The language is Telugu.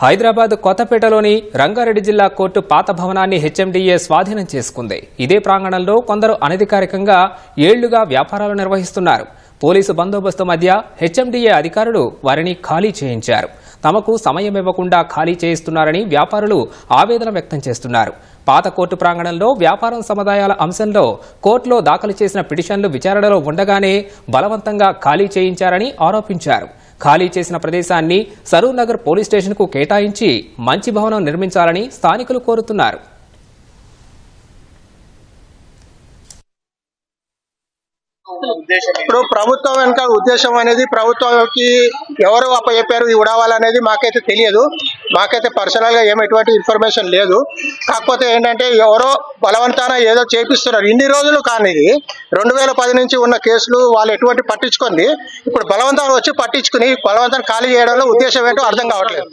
హైదరాబాద్ కొత్తపేటలోని రంగారెడ్డి జిల్లా కోర్టు పాత భవనాన్ని హెచ్ఎండిఏ స్వాధీనం చేసుకుంది. ఇదే ప్రాంగణంలో కొందరు అనధికారికంగా ఏళ్ళుగా వ్యాపారాలు నిర్వహిస్తున్నారు. పోలీసు బందోబస్తు మధ్య హెచ్ఎండిఏ అధికారులు వారిని ఖాళీ చేయించారు. తమకు సమయం ఇవ్వకుండా ఖాళీ చేయిస్తున్నారని వ్యాపారులు ఆవేదన వ్యక్తం చేస్తున్నారు. పాత కోర్టు ప్రాంగణంలో వ్యాపారం సముదాయాల అంశంలో కోర్టులో దాఖలు చేసిన పిటిషన్లు విచారణలో ఉండగానే బలవంతంగా ఖాళీ చేయించారని ఆరోపించారు. ఖాళీ చేసిన ప్రదేశాన్ని సరూర్ నగర్ పోలీస్ స్టేషన్కు కేటాయించి మంచి భవనం నిర్మించాలని స్థానికులు కోరుతున్నారు. ఇప్పుడు ప్రభుత్వం వెనుక ఉద్దేశం అనేది ప్రభుత్వంకి ఎవరు అప్పచెప్పారు ఇది ఉడవాలనేది మాకైతే తెలియదు. మాకైతే పర్సనల్గా ఏం ఎటువంటి ఇన్ఫర్మేషన్ లేదు. కాకపోతే ఏంటంటే ఎవరో బలవంతాన ఏదో చేపిస్తున్నారు. ఇన్ని రోజులు కానీ ఇది రెండు వేల పది నుంచి ఉన్న కేసులు వాళ్ళు ఎటువంటి పట్టించుకుంది. ఇప్పుడు బలవంతాలు వచ్చి పట్టించుకుని బలవంతాన్ని ఖాళీ చేయడంలో ఉద్దేశం ఏంటో అర్థం కావట్లేదు.